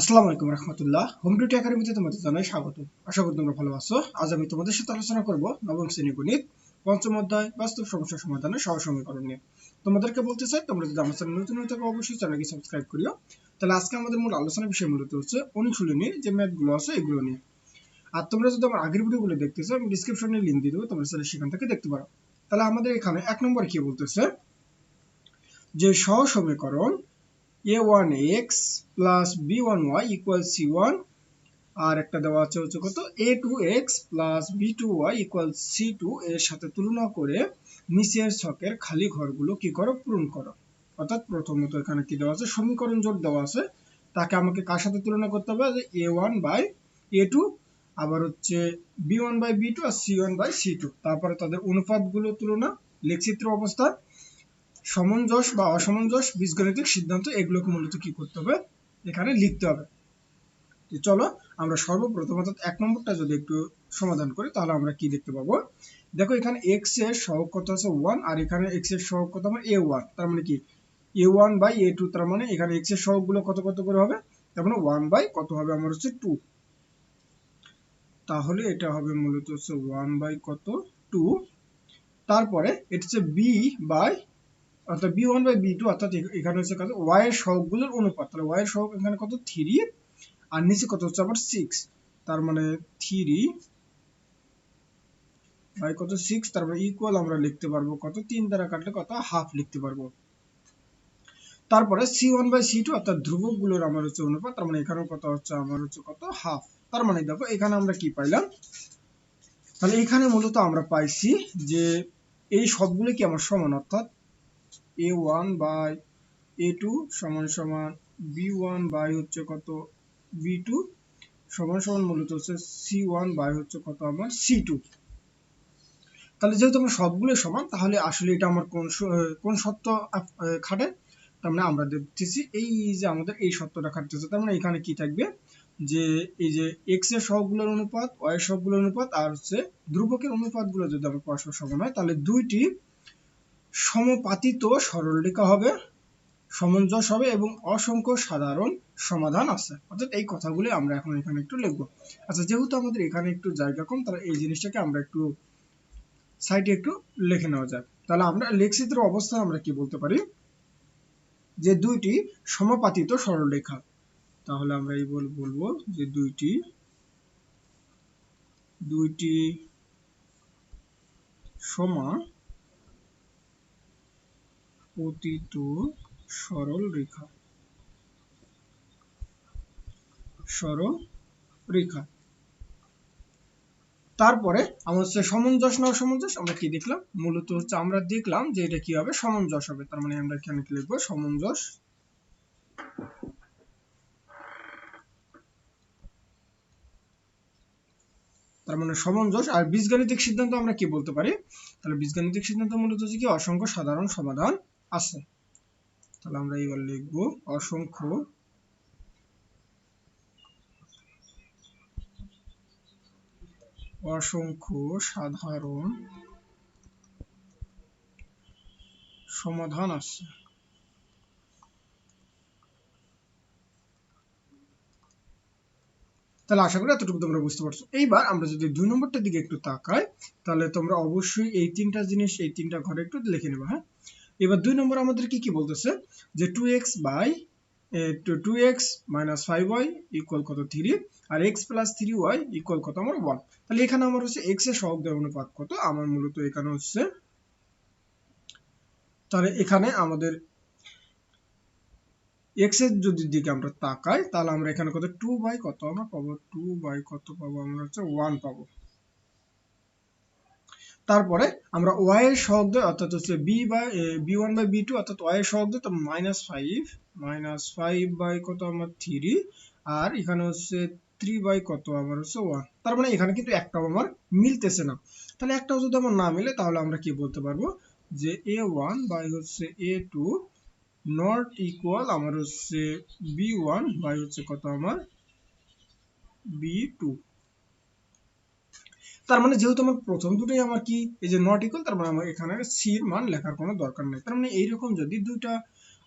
আসসালামু আলাইকুম রহমতুল্লাহ। Home duty একাডেমিতে তোমাদের জানাই স্বাগত। আশা করি তোমরা ভালো আছো। আজ আমি তোমাদের সাথে আলোচনা করব নবম শ্রেণি গণিত, পঞ্চম অধ্যায়, বাস্তব সমস্যা সমাধানের সহ সমীকরণ নিয়ে। তোমাদেরকে বলতে চাই, তোমরা যদি আমার চ্যানেল নতুন হয়ে থাকো, অবশ্যই চ্যানেলকে সাবস্ক্রাইব করিও। তাহলে আজকে আমাদের মূল আলোচনার বিষয় মূলত হচ্ছে অনুশীলনী যে ম্যাথগুলো আছে এগুলো নিয়ে। আর তোমরা যদি আমার আগের ভিডিওগুলো দেখতে চাও, আমি ডিসক্রিপশনে লিঙ্ক দিয়ে দেবো, তোমরা সেটা সেখান থেকে দেখতে পারো। তাহলে আমাদের এখানে এক নম্বর কি বলতেছে? যে সহ সমীকরণ a1x plus b1y equal c1 আর একটা দেওয়া আছে হচ্ছে কত? A2x plus b2y equal c2 এর সাথে তুলনা করে নিচের ছকের খালি ঘরগুলো কি করো? পূরণ করো। অর্থাৎ প্রথমত এখানে কি দেওয়া আছে? সমীকরণ জোট দেওয়া আছে। তাকে আমাকে কার সাথে তুলনা করতে হবে? যে a1 বাই a2 আবার হচ্ছে b1 by b2 R c1 by c2 তারপরে তাদের অনুপাতগুলো তুলনা, লেখচিত্র অবস্থা সমঞ্জস বা অসমঞ্জস বীজগণিতিক সিদ্ধান্ত এগুলোকে মূলত কি করতে হবে? এখানে লিখতে হবে। চলো আমরা সর্বপ্রথম অর্থাৎ এক নম্বরটা যদি একটু সমাধান করি, তাহলে আমরা কি দেখতে পাবো? দেখো এখানে এক্সের সহগ কত আছে? ওয়ান আর এখানে এক্সের সহগ কত? আমার এ ওয়ান তার মানে কি? A one by A two তার মানে এখানে এক্সের সহগগুলো কত কত করে হবে? তার মানে ওয়ান বাই কত হবে? আমার হচ্ছে টু তাহলে এটা হবে মূলত হচ্ছে ওয়ান বাই কত? টু তারপরে এটা হচ্ছে বি বাই অর্থাৎ B one by B two অর্থাৎ এখানে হচ্ছে কত? ওয়াই এর সহগগুলোর অনুপাত। তাহলে ওয়াই এর সহগ এখানে কত? থ্রি আর নিচে কত হচ্ছে? আবার সিক্স তার মানে থ্রি বাই কত? সিক্স তারপরে ইকুয়াল আমরা লিখতে পারব কত? তিন দ্বারা কাটলে কত? হাফ লিখতে পারব। তারপরে C one by C two অর্থাৎ ধ্রুবকগুলোর আমার হচ্ছে অনুপাত। তার মানে এখানেও কত হচ্ছে? আমার হচ্ছে কত? হাফ তার মানে দেখো, এখানে আমরা কি পাইলাম? তাহলে এখানে মূলত আমরা পাইছি যে এই সবগুলো কি আমার সমান? অর্থাৎ A one by A two সমান সমান বি ওয়ান বাই হচ্ছে কত? বি টু সমান সমান মূলত হচ্ছে সি ওয়ান বাই হচ্ছে কত আমার? সি টু তাহলে যেহেতু আমরা সবগুলো সমান, তাহলে আসলে এটা আমার কোন কোন সত্য খাটে? তার মানে আমরা দেখতেছি এই যে আমাদের এই সত্যটা খাটতেছে। তার মানে এখানে কি থাকবে? যে এই যে এক্সের সহগুলোর অনুপাত ওয়াই এর সহগুলোর অনুপাত আর হচ্ছে ধ্রুবকের অনুপাতগুলো যদি আমরা পরস্পর সমান হয়, তাহলে দুইটি সমপাতিত সরলরেখা হবে, সমঞ্জস হবে এবং অসংখ্য সাধারণ সমাধান আছে। অর্থাৎ এই কথাগুলি আমরা এখন এখানে একটু লিখব। আচ্ছা যেহেতু আমাদের এখানে একটু জায়গা কম, তাহলে এই জিনিসটাকে আমরা একটু সাইডে একটু লিখে নেওয়া যায় তাহলে আমরা লেখচিত্র অবস্থা আমরা কি বলতে পারি? যে দুইটি সমাপাতিত সরলরেখা। তাহলে আমরা এই বল বলব যে দুইটি দুইটি সমা পতিত সরল রেখা। সরল রেখা। তারপরে আমার হচ্ছে সমঞ্জস না অসমঞ্জস আমরা কি দেখলাম? মূলত হচ্ছে আমরা দেখলাম যে এটা কি হবে? সমঞ্জস হবে। তার মানে আমরা এখানে কি লিখব? সমঞ্জস তার মানে সমঞ্জস আর বীজগাণিতিক সিদ্ধান্ত আমরা কি বলতে পারি? তাহলে বীজগাণিতিক সিদ্ধান্ত মূলত হচ্ছে কি? অসংখ্য সাধারণ সমাধান আছে। তাহলে আমরা এবার লিখব অসংখ্য অসংখ্য সাধারণ সমাধান আছে। তাহলে আশা করি এতটুকু তোমরা বুঝতে পারছ। এইবার আমরা যদি দুই নম্বরটার দিকে একটু তাকাই, তাহলে তোমরা অবশ্যই এই তিনটা জিনিস, এই তিনটা ঘরে একটু লিখে নেবে হ্যাঁ? এবার দুই নম্বর আমাদের কি কি বলতেছে? যে two x by two x minus five y equal কত থ্রি আর x plus three y equal কত আমার ওয়ান তাহলে এখানে আমার হচ্ছে এক্সের সহগ দেওয়ার অনুপাত কত? আমার মূলত এখানে হচ্ছে, তাহলে এখানে আমাদের এক্সের যদি দিকে আমরা তাকাই, তাহলে আমরা এখানে কত? টু বাই কত আমরা পাবো? টু বাই কত পাবো? আমরা হচ্ছে ওয়ান পাবো। তারপরে আমরা ওয়াই এর সহগ দেয় অর্থাৎ হচ্ছে B by B one by B two অর্থাৎ ওয়াই এর সহগ দেয় তো minus five minus five by কত আমার থ্রি আর এখানে হচ্ছে থ্রি বাই কত আমার হচ্ছে ওয়ান তার মানে এখানে কিন্তু একটাও আমার মিলতেছে না। তাহলে একটাও যদি আমার না মিলে, তাহলে আমরা কি বলতে পারব? যে এ ওয়ান বাই হচ্ছে এ টু নট ইকুয়াল আমার হচ্ছে বি ওয়ান বাই হচ্ছে কত আমার বি টু তার মানে যেহেতু আমার প্রথম দুটোই আমার কি, এই যে নট ইকুয়াল তার মানে আমার এখানে সি এর মান লেখার কোনো দরকার নেই। তার মানে এইরকম যদি দুইটা,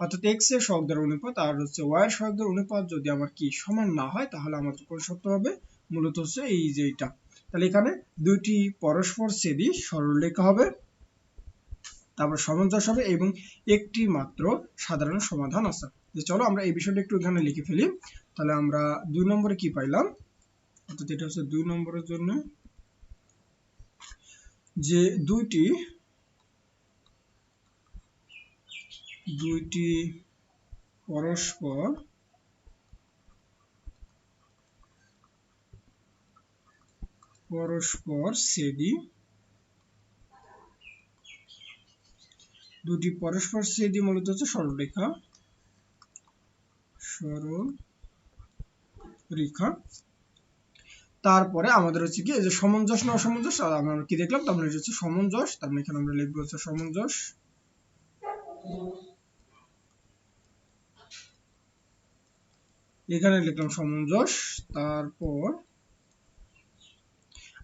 অর্থাৎ এক্সের সহগদের অনুপাত আর হচ্ছে ওয়াই এর অনুপাত যদি আমার কি সমান না হয়, তাহলে আমাদের কোন সত্য হবে। মূলত হচ্ছে এই যে এটা। তাহলে এখানে দুইটি পরস্পর ছেদি সরলরেখা হবে, তারপর সামঞ্জস্য হবে এবং একটি মাত্র সাধারণ সমাধান আছে। যে চলো আমরা এই বিষয়টা একটু এখানে লিখে ফেলি। তাহলে আমরা দুই নম্বরে কি পাইলাম? অর্থাৎ এটা হচ্ছে দুই নম্বরের জন্য যে দুইটি দুইটি পরস্পর পরস্পর ছেদি দুটি পরস্পর ছেদি মূলত হচ্ছে সরলরেখা সরল রেখা তারপরে আমাদের হচ্ছে কি যে সমঞ্জস না অসমঞ্জস আমরা কি দেখলাম? তার মানে হচ্ছে সমঞ্জস, তার মানে এখানে আমরা লিখব হচ্ছে সমঞ্জস। এখানে লিখলাম সমঞ্জস, তারপর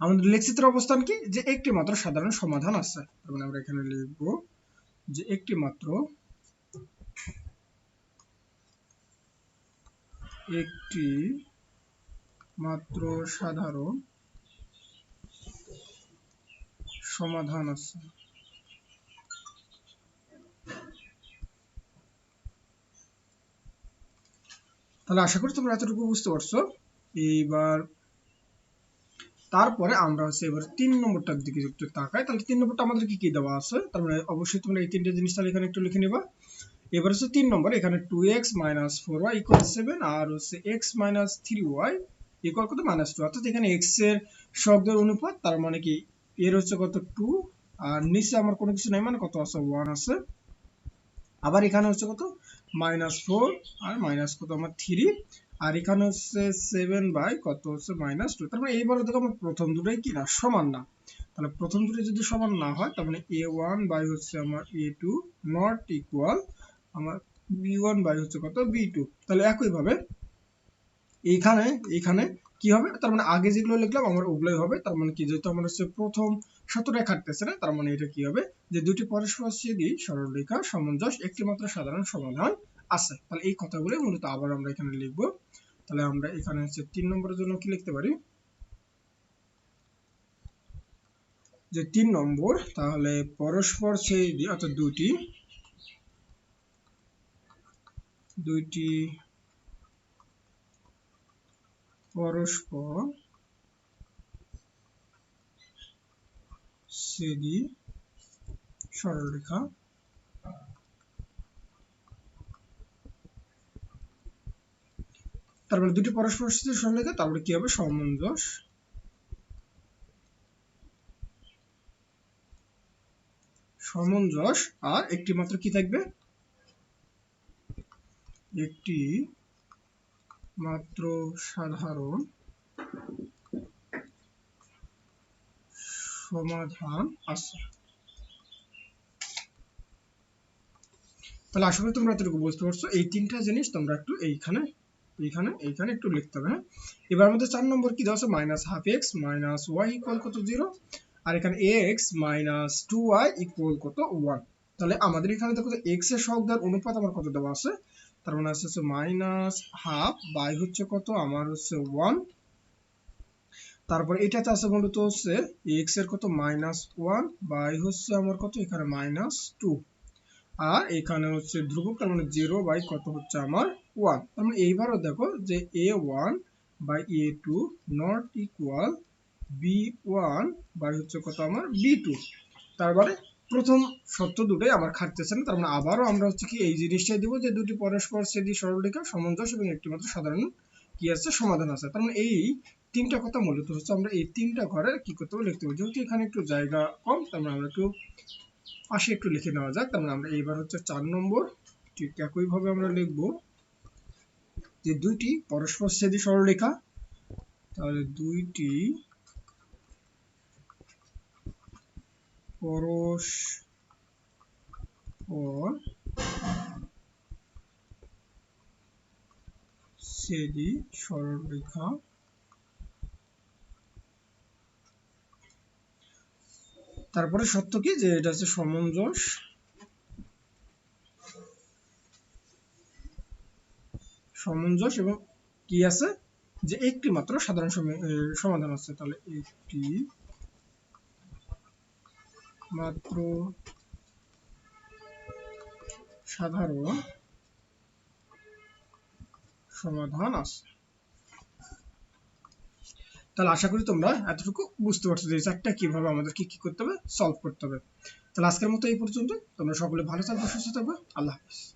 আমাদের লেখচিত্র অবস্থান কি? যে একটি মাত্র সাধারণ সমাধান আছে। তার মানে আমরা এখানে লিখব যে একটি মাত্র একটি মাত্র সাধারণ সমাধান আছে। তাহলে আশা করি তোমরা এতটুকু বুঝতে পারছ। এইবার তারপরে আমরা হচ্ছে এবার তিন নম্বরটার দিকে একটু তাকাই। তাহলে তিন নম্বরটা আমাদের কি কি দেওয়া আছে? তার মানে অবশ্যই তোমরা এই তিনটে জিনিস তাহলে এখানে একটু লিখে নিবা। এবার হচ্ছে তিন নম্বর, এখানে two x minus four y equal seven আর হচ্ছে x minus three y equal কত মাইনাস টু অর্থাৎ এখানে এক্সের শব্দের অনুপাত, তার মানে কি? এর হচ্ছে কত? টু আর নিচে আমার কোনো কিছু নাই মানে কত আছে? ওয়ান আছে। আবার এখানে হচ্ছে কত? মাইনাস ফোর আর মাইনাস কত? আমার থ্রি আর এখানে হচ্ছে সেভেন বাই কত হচ্ছে? মাইনাস টু তার মানে এইবার দেখো আমার প্রথম দুটোই কি না? সমান না। তাহলে প্রথম দুটো যদি সমান না হয়, তার মানে এ ওয়ান বাই হচ্ছে আমার এ টু নট ইকুয়াল আমার বি ওয়ান বাই হচ্ছে কত? বি টু তাহলে একইভাবে এইখানে এইখানে কি হবে? তার মানে আগে যেগুলো লিখলাম, আমার ওগুলোই হবে। তার মানে কি? যেহেতু আমার হচ্ছে প্রথম শতটা খাটতেছে না, তার মানে এটা কি হবে? যে দুটি পরস্পর ছেদি সরলরেখা, সমঞ্জস একটি মাত্র সাধারণ সমাধান আছে। তাহলে এই কথাগুলো মূলত আবার আমরা এখানে লিখব। তাহলে আমরা এখানে হচ্ছে তিন নম্বরের জন্য কি লিখতে পারি? যে তিন নম্বর, তাহলে পরস্পর ছেদি অর্থাৎ দুটি দুইটি পরস্পর ছেদি সরলরেখা তারপরে দুটি পরস্পর সরলরেখা, তারপরে কি হবে? সমঞ্জস সমঞ্জস আর একটি মাত্র কি থাকবে? একটি মাত্র সাধারণ সমাধান আছে। তাহলে আশা করি তোমরা এতটুকু বুঝতে পারছ। এই তিনটা জিনিস তোমরা একটু এইখানে এইখানে এইখানে একটু লিখতে হবে হ্যাঁ? এবার আমাদের চার নম্বর কি দেওয়া আছে? Minus half x minus y equal কত? জিরো আর এখানে x minus two y equal কত? ওয়ান তাহলে আমাদের এখানে দেখো এক্সের সহগদার অনুপাত আমার কত দেওয়া আছে? তার মানে হচ্ছে মাইনাস হাফ বাই হচ্ছে কত? আমার হচ্ছে ওয়ান তারপর এটাতে আছে মূলত হচ্ছে এক্সের কত? মাইনাস ওয়ান বাই হচ্ছে আমার কত? এখানে মাইনাস টু আর এখানে হচ্ছে ধ্রুবক, তার মানে জিরো বাই কত হচ্ছে আমার ওয়ান তার মানে এইবারও দেখো যে A one by A two not equal B one by হচ্ছে কত? আমার বি টু তারপরে প্রথম সত্য দুটোই আবার খাটতেছে না, তার মানে আবারও আমরা হচ্ছে কি এই জিনিসটাই দিব যে দুটি পরস্পর সেদি সরলরেখা সামঞ্জস্য এবং একটি মাত্র সাধারণ কি আছে, সমাধান আছে। তার মানে এই তিনটা কথা মূলত হচ্ছে আমরা এই তিনটা ঘরে কি করতে হবে, লিখতে হবে। যেহেতু এখানে একটু জায়গা কম, তার মানে আমরা একটু পাশে একটু লিখে নেওয়া যাক। তার মানে আমরা এইবার হচ্ছে চার নম্বর, ঠিক একইভাবে আমরা লিখব যে দুইটি পরস্পর সেদি সরলরেখা, তাহলে দুইটি পরস্পর সেদি সরলরেখা তারপরে সত্য কি? যে এটা হচ্ছে সমঞ্জস সমঞ্জস এবং কি আছে? যে একটি মাত্র সাধারণ সমাধান আছে। তাহলে একটি মাত্র সাধারণ সমাধান আছে। তাহলে আশা করি তোমরা এতটুকু বুঝতে পারছ যে চারটা কীভাবে আমাদের কি কি করতে হবে সলভ করতে হবে। তাহলে আজকের মতো এই পর্যন্ত তোমরা সকলে ভালো থাকবে, সুস্থ থাকবে। আল্লাহ হাফিজ।